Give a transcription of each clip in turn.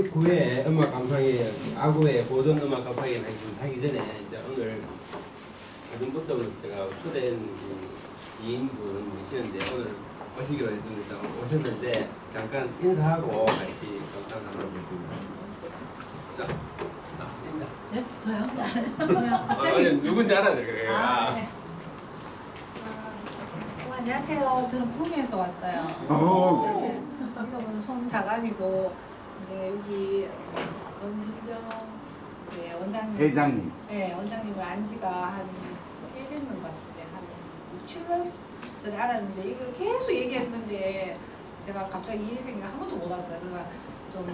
189회 음악 감상회 아구의 고전 음악 감상회 하기 전에 이제 오늘 아침부터 제가 초대한 그 지인분이시는데 오늘 오시기로 했습니다. 오셨는데 잠깐 인사하고 같이 감상 나눠보겠습니다. 자, 아, 인사. 네? 저요? 아, 그냥 갑자기 아니, 누군지 알아야 될 거예요. 아, 아, 네. 어, 안녕하세요. 저는 구미에서 왔어요. 오. 네. 이름은 손다감이고 이제 여기 권윤정 이제 원장님 회장님. 네, 원장님을 안 지가 한 1년 것 같은데 한 6, 7년 전에 알았는데 이걸 계속 얘기했는데 제가 갑자기 이 생각 한 번도 못 왔어요. 그러니까 좀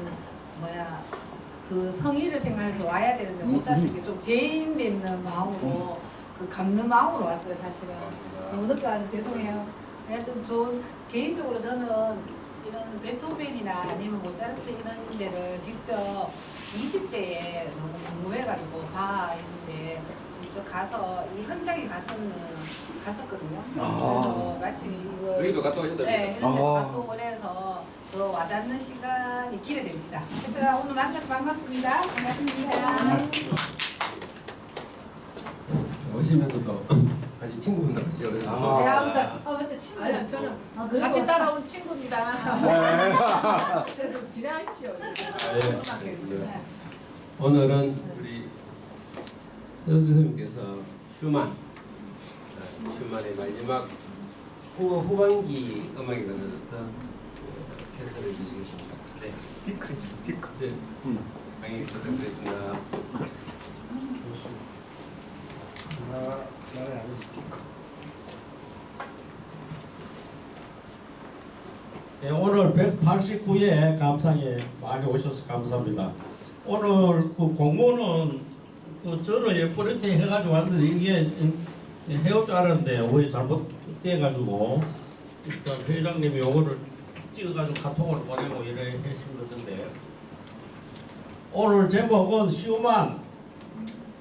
뭐야 그 성의를 생각해서 와야 되는데 못 왔는 게좀 죄인 되는 마음으로 그 갚는 마음으로 왔어요 사실은. 너무 늦게 와서 죄송해요. 하여튼 좋은 개인적으로 저는 이런 베토벤이나 아니면 모차르트 이런 데를 직접 20대에 너무 궁금해가지고 봐 했는데 직접 가서 이 현장에 갔었는 갔었거든요. 아. 그래서 마치 이거 여기도 갔다 오셨다고요? 네, 이런 데 아. 활동을 해서 더 와닿는 시간이 기대됩니다. 하여튼 오늘 만나서 반갑습니다. 반갑습니다. 오시면서도 같이 친구분들 같이 아. 제가 아, 근데 친구 아니요, 저는 아, 같이 왔어요? 따라온 친구입니다. 그래서 지나십시오. 네. 오늘은 우리 선생님께서 슈만 아, 슈만의 마지막 후, 후반기 음악에 관해서 세서를 주시겠습니다. 네. 피크지, 피크. 네. 강의 부탁드리겠습니다. 네, 오늘 189회 감상에 많이 오셔서 감사합니다. 오늘 그 공모는 그 저는 예쁘게 해가지고 왔는데 이게 해올 줄 알았는데 왜 잘못돼가지고 일단 회장님이 요거를 찍어가지고 카톡으로 보내고 이래 하신 거던데 오늘 제목은 슈만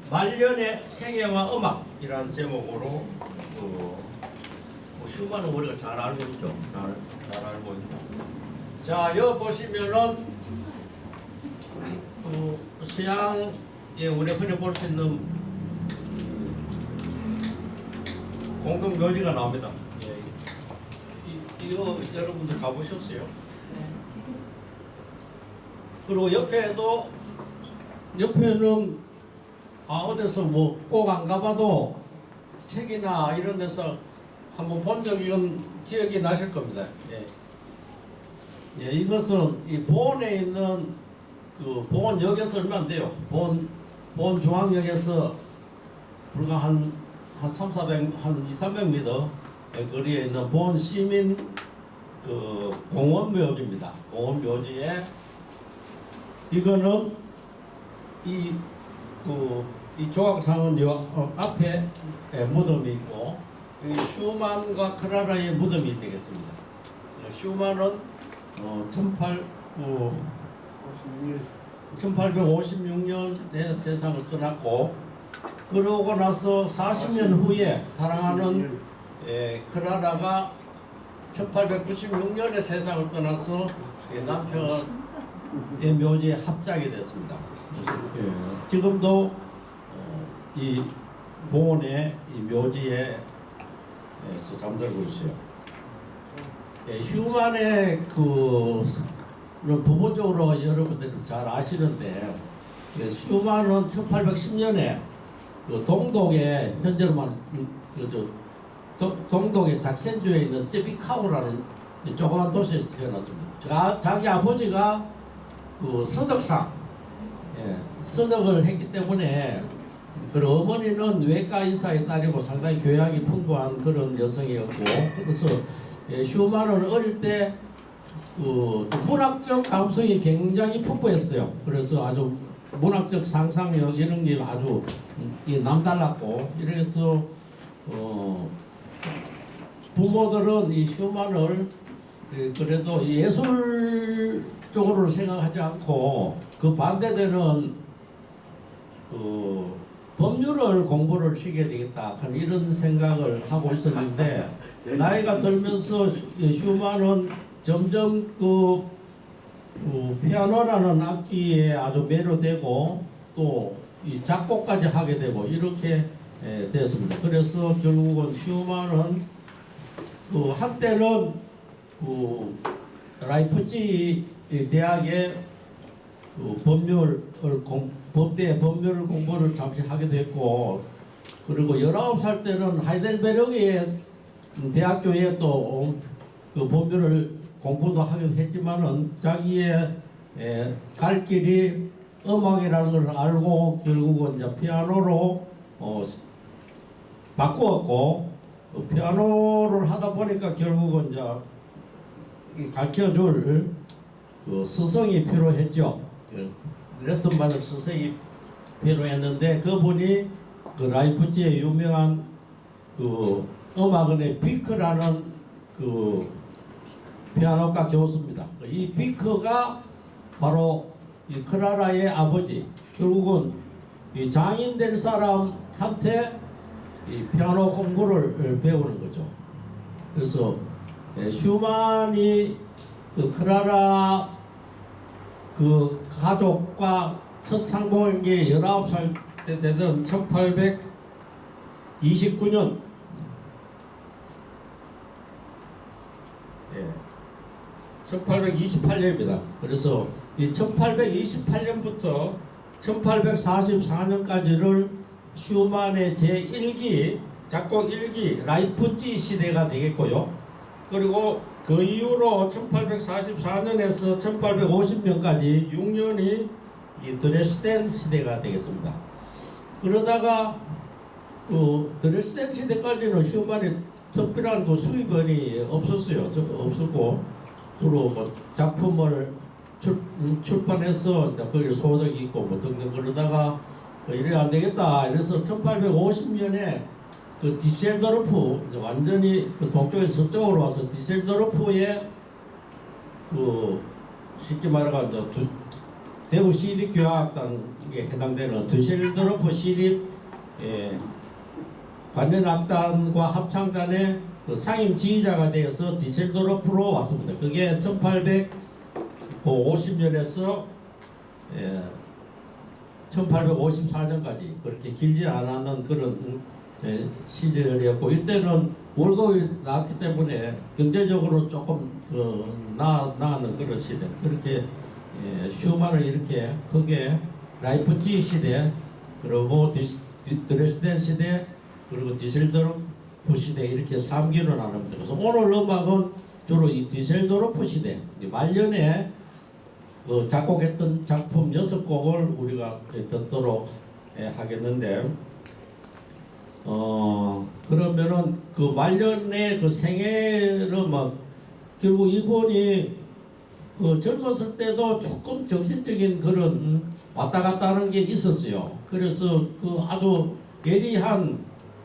말년의 생애와 음악이라는 제목으로 그 뭐 슈만은 우리가 잘 알고 있죠. 잘, 잘 알고 있고. 자, 여기 보시면은 그 서양에 우리 흔히 볼 수 있는 공동 묘지가 나옵니다. 예. 이, 이거 여러분들 가보셨어요? 그리고 옆에도 옆에는 아 어디서 뭐 꼭 안 가봐도 책이나 이런 데서 한번 본 적이 기억이 나실 겁니다. 예. 예, 이것은 이 보원에 있는 그 보원역에서 얼마 안 돼요. 보원, 보원 중앙역에서 불과 한, 한 3, 400, 한 2, 300m 거리에 있는 보원 시민 그 공원 묘지입니다. 공원 묘지에 이거는 이, 그, 이 조각상은 요 어, 앞에 예, 무덤이 있고 이 슈만과 크라라의 무덤이 되겠습니다. 예, 슈만은 어, 18, 어, 1856년에 세상을 떠났고 그러고 나서 40년 후에 사랑하는 에, 크라라가 1896년에 세상을 떠나서 예, 남편의 묘지에 합작이 됐습니다. 예, 지금도 어, 이 보원의 이 묘지에 에서 잠들고 있어요. 예, 휴만의 그 부분적으로 여러분들이 잘 아시는데 예, 휴만은 1810년에 그 동독의 현재로만 그저 동독의 작센주에 있는 제비카우라는 조그만 도시에서 태어났습니다. 자, 자기 아버지가 그 서덕상 예, 서덕을 했기 때문에 그 어머니는 외과 의사의 딸이고 상당히 교양이 풍부한 그런 여성이었고 그래서 예, 슈만은 어릴 때 그 문학적 감성이 굉장히 풍부했어요. 그래서 아주 문학적 상상력 이런 게 아주 이 남달랐고 이래서 어 부모들은 이 슈만을 예, 그래도 예술 쪽으로 생각하지 않고 그 반대되는 그 법률을 공부를 시켜야 되겠다 이런 생각을 하고 있었는데 나이가 들면서 슈만은 점점 그 그 피아노라는 악기에 아주 매료되고 또이 작곡까지 하게 되고 이렇게 에, 되었습니다. 그래서 결국은 슈만은 그 한때는 그 라이프치 대학의 그 법률을 공, 법대 법률 공부를 잠시 하게 됐고 그리고 19살 때는 하이델베르크의 대학교에 또 그 법률을 공부도 하기도 했지만은 자기의 에, 갈 길이 음악이라는 걸 알고 결국은 이제 피아노로 어, 바꾸었고 어, 피아노를 하다 보니까 결국은 이제 이 가르쳐줄 그 스승이 필요했죠. 그 레슨 받을 스승이 필요했는데 그분이 그 라이프치의 유명한 그 음악원의 비크라는 그 피아노과 교수입니다. 이 비크가 바로 이 크라라의 아버지. 결국은 이 장인 된 사람한테 이 피아노 공부를 배우는 거죠. 그래서 예, 슈만이 그 크라라 그 가족과 첫 상봉한 게 19살 때 되던 1829년 예. 1828년입니다. 그래서 이 1828년부터 1844년까지를 슈만의 제1기 작곡 1기 라이프치 시대가 되겠고요. 그리고 그 이후로 1844년에서 1850년까지 6년이 이 드레스덴 시대가 되겠습니다. 그러다가 그 드레스덴 시대까지는 슈만이 특별한 그 수입원이 없었어요. 저- 없었고 주로 뭐 작품을 출, 음, 출판해서 거기 소득이 있고 뭐 등등 그러다가 그 이래 안 되겠다. 이래서 1850년에 그 디셀도르프 이제 완전히 그 동쪽에서 서쪽으로 와서 디셀도르프에 그 쉽게 말해가 두, 대구 시립 교향악단에 해당되는 디셀도르프 시립 예, 관련 악단과 합창단의 그 상임 지휘자가 되어서 디셀도르프로 왔습니다. 그게 1850년에서 예, 1854년까지 그렇게 길지 않았는 그런 예, 시절이었고 이때는 월급이 나왔기 때문에 경제적으로 조금 그 나, 나는 그런 시대 그렇게 예, 슈만을 이렇게 크게 라이프치 시대 그리고 드레스덴 시대 그리고 디셀도르프 시대 이렇게 3기로 나눕니다. 그래서 오늘 음악은 주로 이 디셀도르프 시대 이 말년에 그 작곡했던 작품 여섯 곡을 우리가 듣도록 예, 하겠는데 어 그러면은 그 말년에 그 생애를 막 결국 이분이 그 젊었을 때도 조금 정신적인 그런 왔다 갔다 하는 게 있었어요. 그래서 그 아주 예리한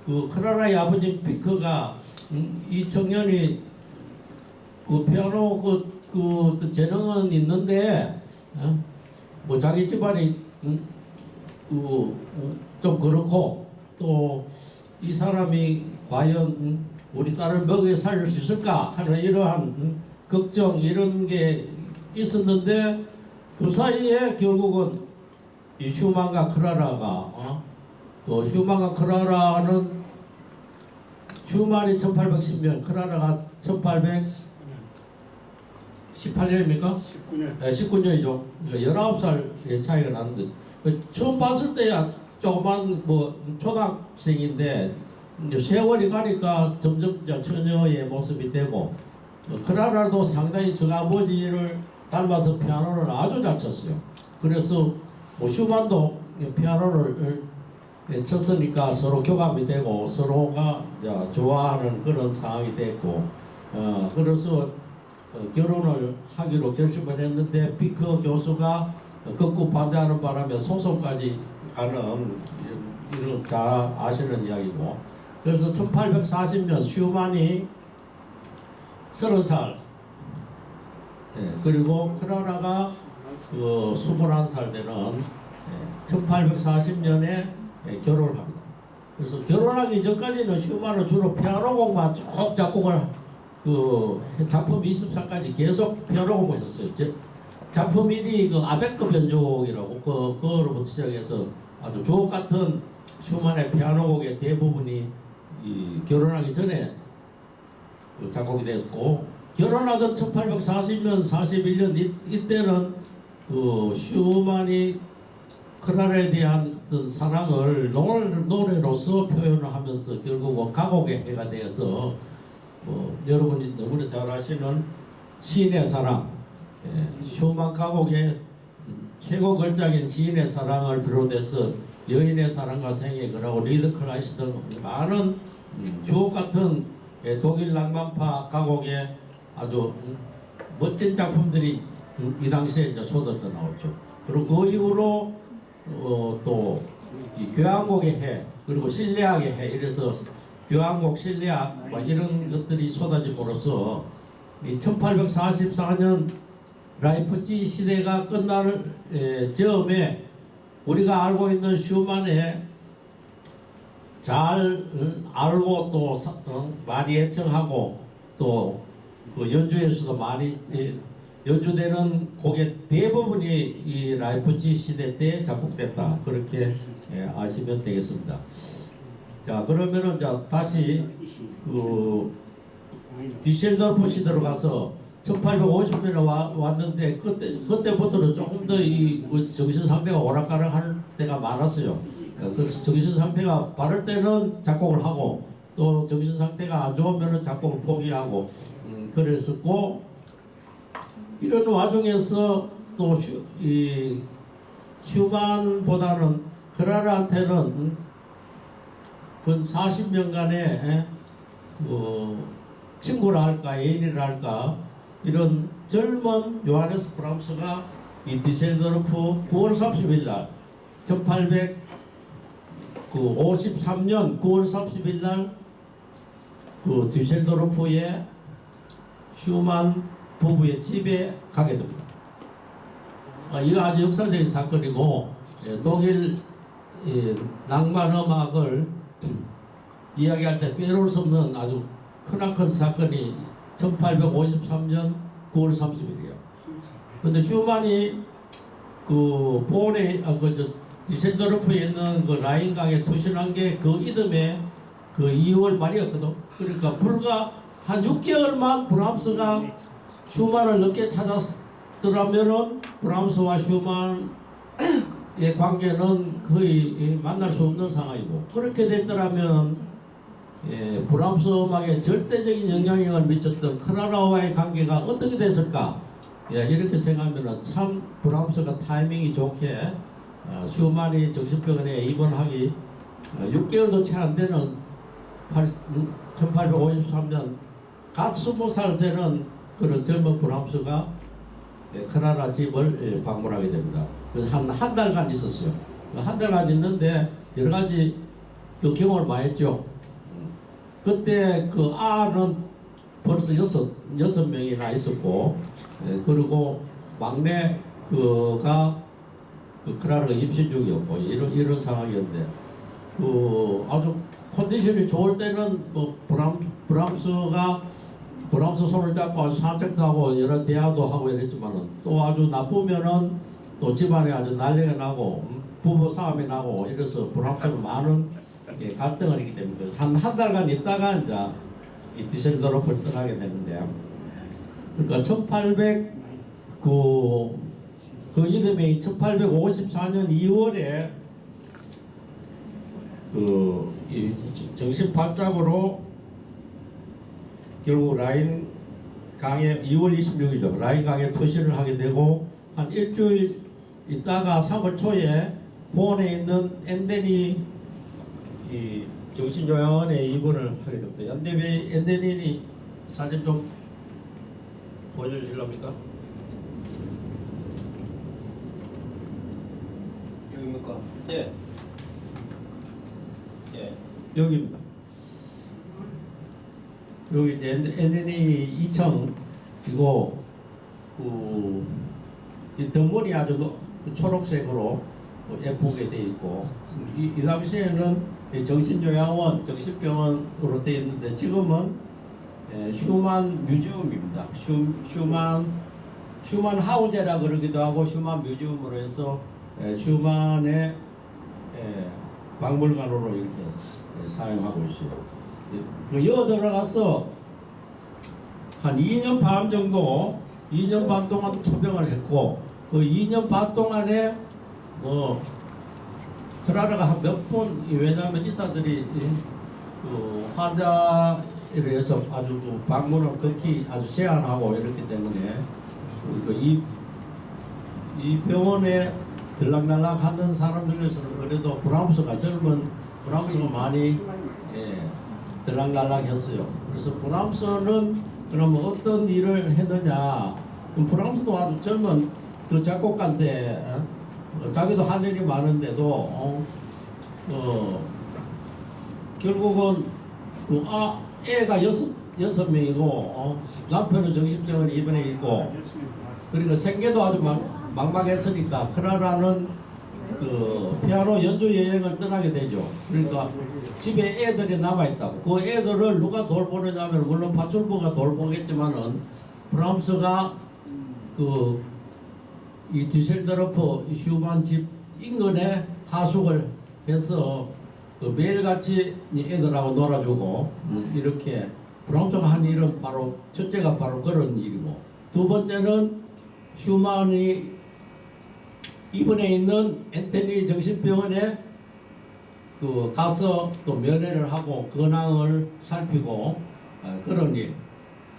그 크라라의 아버지 피커가 음, 이 청년이 그 피아노 그, 그 재능은 있는데 어? 뭐 자기 집안이 음, 그좀 그렇고 또 이 사람이 과연 음, 우리 딸을 먹여 살릴 수 있을까 하는 이러한 음, 걱정 이런 게 있었는데 그 사이에 결국은 이 슈만과 크라라가 어? 또 슈만과 크라라는 슈만이 1810년 크라라가 1818년입니까? 19년. 네, 19년이죠. 19살의 차이가 나는데 그 처음 봤을 때야 조그만 뭐 초등학생인데 세월이 가니까 점점 처녀의 모습이 되고 어, 크라라도 상당히 저 아버지를 닮아서 피아노를 아주 잘 쳤어요. 그래서 뭐 슈만도 피아노를 예, 쳤으니까 서로 교감이 되고 서로가 좋아하는 그런 상황이 됐고 어 그래서 어, 결혼을 하기로 결심을 했는데 비크 교수가 극구 반대하는 바람에 소송까지 가는 이런- 다 아시는 이야기고 그래서 1840년 슈만이 30살 예, 그리고 크라라가 그 21살 되는 예, 1840년에 예, 결혼을 합니다. 그래서 결혼하기 전까지는 슈만은 주로 피아노 곡만 쭉 작곡을 그 작품 20살까지 계속 피아노 공부했어요. 제- 작품 1위 그 아베크 변종이라고 그 그거로부터 시작해서 아주 주옥 같은 슈만의 피아노 곡의 대부분이 이 결혼하기 전에 그 작곡이 됐고 결혼하던 1840년 41년 이, 이때는 그 슈만이 크라레에 대한 어떤 사랑을 노래, 노래로서 표현을 하면서 결국은 가곡의 해가 되어서 뭐 여러분이 너무나 잘 아시는 시인의 사랑 예, 슈만 가곡의 최고 걸작인 시인의 사랑을 비롯해서 여인의 사랑과 생애 그라고 리드 클라이스 등 많은 음, 주옥 같은 예, 독일 낭만파 가곡의 아주 음, 멋진 작품들이 음, 이 당시에 이제 쏟아져 나왔죠. 그리고 그 이후로 어, 또이 교향곡의 해 그리고 실내악의 해 이래서 교향곡 실내악 뭐 이런 것들이 쏟아짐으로써 이 1844년 라이프치 시대가 끝나는 에, 즈음에 우리가 알고 있는 슈만의 잘 음, 알고 또 사- 어, 많이 애청하고 또 그 연주에서도 많이 예, 연주되는 곡의 대부분이 이 라이프치 시대 때 작곡됐다 그렇게 예, 아시면 되겠습니다. 자 그러면은 자 다시 그 디셀더프 시대로 가서 1850년에 와, 왔는데 그때 그때부터는 조금 더이 그 정신 상태가 오락가락할 때가 많았어요. 어, 그래서 정신 상태가 바를 때는 작곡을 하고 또 정신 상태가 안 좋으면은 작곡을 포기하고 음, 그랬었고 이런 와중에서 또 이 슈만보다는 크라라한테는 음, 근 40년간의 그 친구라 할까 애인이라 할까 이런 젊은 요하네스 브람스가 이 디셀도르프 9월 30일 날 1800그 53년 9월 30일 날그 디셀도르프의 슈만 부부의 집에 가게 됩니다. 아, 이거 아주 역사적인 사건이고 예, 독일 예, 낭만 음악을 이야기할 때 빼놓을 수 없는 아주 크나큰 사건이 1853년 9월 30일이에요. 근데 슈만이 그 본에 아, 그저 디셀도르프에 있는 그 라인강에 투신한 게 그 이듬해 그 2월 말이었거든. 그러니까 불과 한 6개월만 브람스가 슈만을 늦게 찾았더라면은 브람스와 슈만의 관계는 거의 만날 수 없는 상황이고 그렇게 됐더라면 예, 브람스 음악에 절대적인 영향력을 미쳤던 크라라와의 관계가 어떻게 됐을까? 예, 이렇게 생각하면 참 브람스가 타이밍이 좋게 어, 슈만이 정신병원에 입원하기 어, 6개월도 채 안 되는 1853년 갓 20살 되는 그런 젊은 브람스가 예, 크라라 집을 예, 방문하게 됩니다. 그래서 한, 한 달간 있었어요. 한 달간 있는데 여러 가지 그 경험을 많이 했죠. 그때 그 아는 벌써 여섯 여섯 명이나 있었고 예, 그리고 막내 그가 그 크라르가 임신 중이었고 이런 이런 상황이었는데 그 아주 컨디션이 좋을 때는 뭐 브람 브람스가 브람스 손을 잡고 산책도 하고 여러 대화도 하고 이랬지만은 또 아주 나쁘면은 또 집안에 아주 난리가 나고 음, 부부 싸움이 나고 이래서 브람스는 많은 예, 갈등을 했기 때문에 한 한 달간 있다가 이제 이 디셀도르프를 떠나게 되는데 그러니까 1800 그, 그 이듬해 1854년 2월에 그이 정신 발작으로 결국 라인 강에 2월 26일이죠. 라인 강에 투신을 하게 되고 한 일주일 있다가 3월 초에 보원에 있는 엔데니 이 정신요양원에 입원을 하게 됩니다. 엔데니 엔데니니 사진 좀 보여주실랍니까? 여기입니까? 예. 예. 여기입니다. 여기 이제 NNE 2층 이거 그이 덩어리 아주 노- 그 초록색으로 그 예쁘게 돼 있고 이, 이 당시에는 이 정신요양원, 정신병원으로 돼 있는데 지금은 예, 슈만 뮤지엄입니다. 슈, 슈만 슈만 하우제라 그러기도 하고 슈만 뮤지엄으로 해서 에, 슈만의 에, 박물관으로 이렇게 에, 사용하고 있어요. 그여 들어가서 한 2년 반 정도 2년 반 동안 투병을 했고 그 2년 반 동안에 뭐 한몇번 왜냐하면 의사들이 이, 그 환자에 대해서 아주 그 방문을 극히 아주 제한하고 이렇기 때문에 그 이, 이 병원에 들락날락 하는 사람 중에서는 그래도 브람스가 젊은 브람스가 많이 예, 들락날락 했어요. 그래서 브람스는 그러면 어떤 일을 했느냐 그럼 브람스도 아주 젊은 그 작곡가인데 어? 어, 자기도 할 일이 많은데도 어, 어, 결국은 그 아, 애가 여섯 여섯 명이고 어, 남편은 정신병원에 입원해 있고 그리고 생계도 아주 막, 막막했으니까 크라라는 그 피아노 연주 여행을 떠나게 되죠. 그러니까 집에 애들이 남아 있다고. 그 애들을 누가 돌보느냐면 물론 파출부가 돌보겠지만은 브람스가 그 이 디셀드or프 슈만 집 인근에 하숙을 해서 그 매일같이 이 애들하고 놀아주고 음, 이렇게 브람스가 한 일은 바로 첫째가 바로 그런 일이고 두 번째는 슈만이 입원해 있는 앤테니 정신병원에 그 가서 또 면회를 하고 근황을 살피고 어, 그런 일.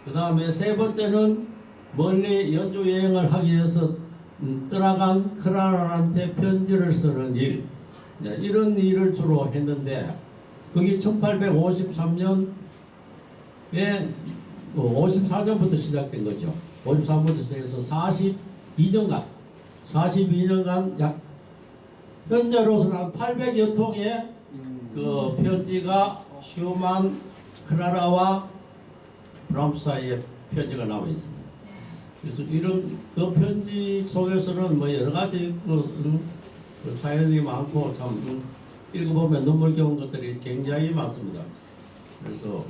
그 다음에 세 번째는 멀리 연주 여행을 하기 위해서 음, 떠나간 크라라한테 편지를 쓰는 일. 네, 이런 일을 주로 했는데 그게 1853년에 54년부터 시작된 거죠. 53년부터 시작해서 42년간 42년간 약 현재로서는 한 800여 통의 그 편지가 슈만 크라라와 브람스 사이에 편지가 나와 있습니다. 그래서 이런 그 편지 속에서는 뭐 여러 가지 그, 음, 그 사연이 많고 참 음, 읽어보면 눈물겨운 것들이 굉장히 많습니다. 그래서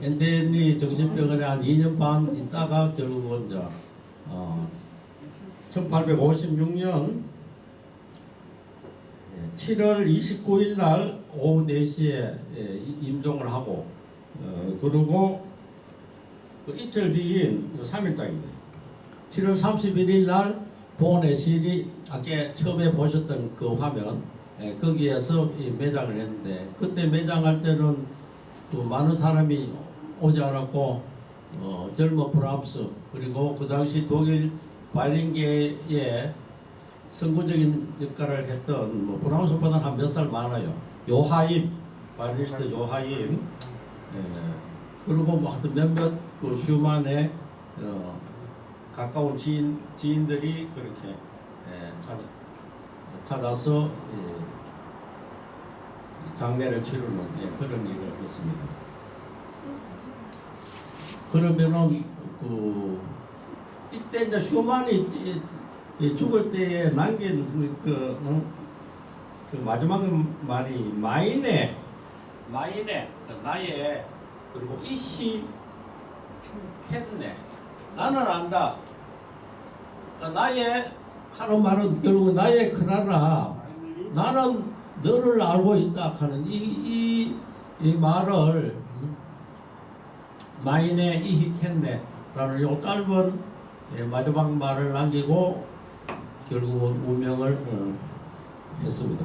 엔데니 정신병원에 한 2년 반 있다가 결국은 이제 어, 1856년 7월 29일 날 오후 4시에 임종을 하고 어, 그리고 그 이틀 뒤인 3일장입니다. 7월 31일 날 보내실이 아까 처음에 보셨던 그 화면 예, 거기에서 이 매장을 했는데 그때 매장할 때는 그 많은 사람이 오지 않았고 어, 젊은 프랑스 그리고 그 당시 독일 바이링계의 선구적인 역할을 했던 뭐 프랑스보다 한몇 살 많아요. 요하임 바이리스트 요하임 예, 그리고 뭐 하여튼 몇몇 그 슈만의 어, 가까운 지인 지인들이 그렇게 예, 찾아, 찾아 서 예, 장례를 치르는 예, 그런 일을 했습니다. 그러면은 그 이때 이제 슈만이 죽을 때에 남긴 그, 그, 어? 그 마지막 말이 마이네 그 나의 그리고 이시 캔네 나는 안다 그 나의 하는 말은 결국 나의 크라라 나는 너를 알고 있다 하는 이, 이, 이 말을 음, 마이네 이히캔네 라는 요 짧은 예, 마지막 말을 남기고 결국은 운명을 어, 했습니다.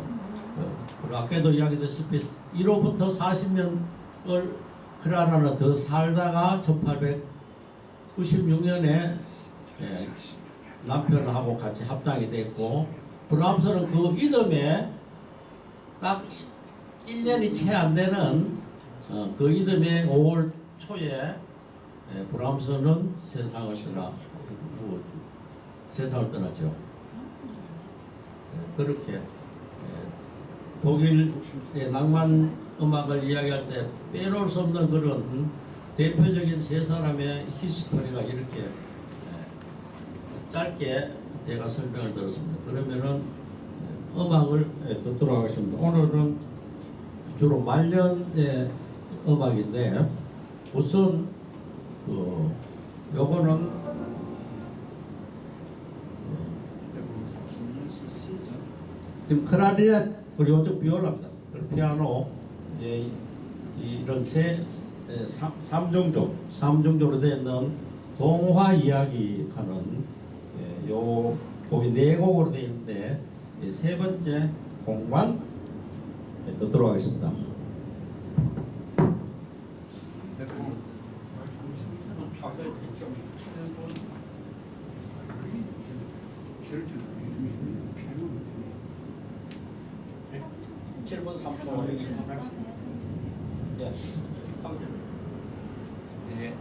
어, 아까도 이야기했다시피 1호부터 40년을 크라라는 더 살다가 1896년에 예, 남편하고 같이 합당이 됐고 브람스는 그 이듬해 딱 1년이 채 안 되는 어, 그 이듬해 5월 초에 예, 브람스는 세상을 떠나 뭐, 세상을 떠났죠. 예, 그렇게 예, 독일의 낭만 음악을 이야기할 때 빼놓을 수 없는 그런 음, 대표적인 세 사람의 히스토리가 이렇게 예, 짧게 제가 설명을 들었습니다. 그러면은 예, 음악을 예, 듣도록 하겠습니다. 오늘은 주로 말년의 음악인데 우선 그 요거는 지금 클라리넷 그리고 좀 비올라입니다. 피아노 예, 이- 이런 세 예, 삼, 삼종조 삼종조로 되어 있는 동화 이야기 하는 예, 요 곡이 네 곡으로 되어 있는데 이세 번째 공간 예, 듣도록 하겠습니다. 칠분 3 초. 예. 네.